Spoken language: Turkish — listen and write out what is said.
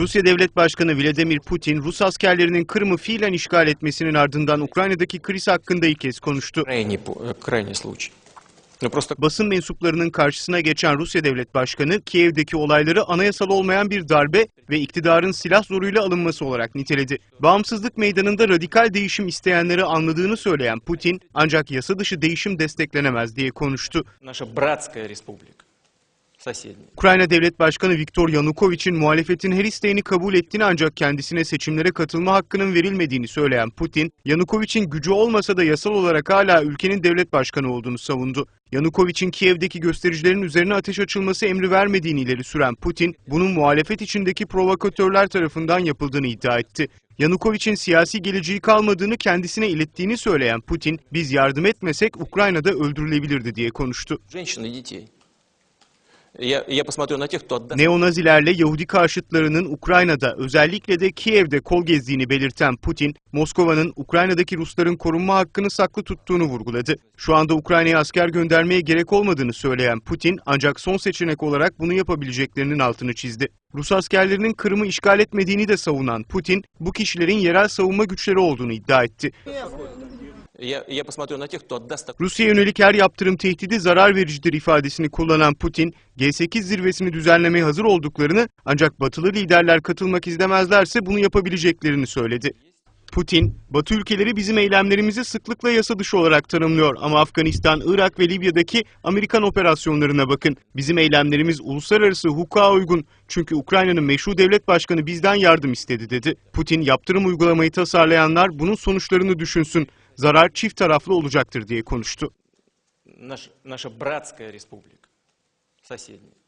Rusya Devlet Başkanı Vladimir Putin, Rus askerlerinin Kırım'ı fiilen işgal etmesinin ardından Ukrayna'daki kriz hakkında ilk kez konuştu. Basın mensuplarının karşısına geçen Rusya Devlet Başkanı, Kiev'deki olayları anayasal olmayan bir darbe ve iktidarın silah zoruyla alınması olarak niteledi. Bağımsızlık meydanında radikal değişim isteyenleri anladığını söyleyen Putin, ancak yasa dışı değişim desteklenemez diye konuştu. Ukrayna Devlet Başkanı Viktor Yanukovych,'in muhalefetin her isteğini kabul ettiğini ancak kendisine seçimlere katılma hakkının verilmediğini söyleyen Putin, Yanukovych'in gücü olmasa da yasal olarak hala ülkenin devlet başkanı olduğunu savundu. Yanukovych'in Kiev'deki göstericilerin üzerine ateş açılması emri vermediğini ileri süren Putin, bunun muhalefet içindeki provokatörler tarafından yapıldığını iddia etti. Yanukovych'in siyasi geleceği kalmadığını kendisine ilettiğini söyleyen Putin, biz yardım etmesek Ukrayna'da öldürülebilirdi diye konuştu. Женщин и детей. Я, я посмотрю на тех, кто отдаст Neonazilerle Yahudi karşıtlarının Ukrayna'da özellikle de Kiev'de kol gezdiğini belirten Putin, Moskova'nın Ukrayna'daki Rusların korunma hakkını saklı tuttuğunu vurguladı. Şu anda Ukrayna'ya asker göndermeye gerek olmadığını söyleyen Putin, ancak son seçenek olarak bunu yapabileceklerinin altını çizdi. Rus askerlerinin Kırım'ı işgal etmediğini de savunan Putin, bu kişilerin yerel savunma güçleri olduğunu iddia etti. Я, я посмотрю на тех, кто отдаст так- Rusya yönelik her yaptırım tehdidi zarar vericidir ifadesini kullanan Putin, G8 zirvesini düzenlemeye hazır olduklarını ancak batılı liderler katılmak istemezlerse bunu yapabileceklerini söyledi. Putin, Batı ülkeleri bizim eylemlerimizi sıklıkla yasa dışı olarak tanımlıyor ama Afganistan, Irak ve Libya'daki Amerikan operasyonlarına bakın. Bizim eylemlerimiz uluslararası hukuka uygun çünkü Ukrayna'nın meşru devlet başkanı bizden yardım istedi dedi. Putin, yaptırım uygulamayı tasarlayanlar bunun sonuçlarını düşünsün. Zarar çift taraflı olacaktır diye konuştu. Наш- наша братская республика, соседняя.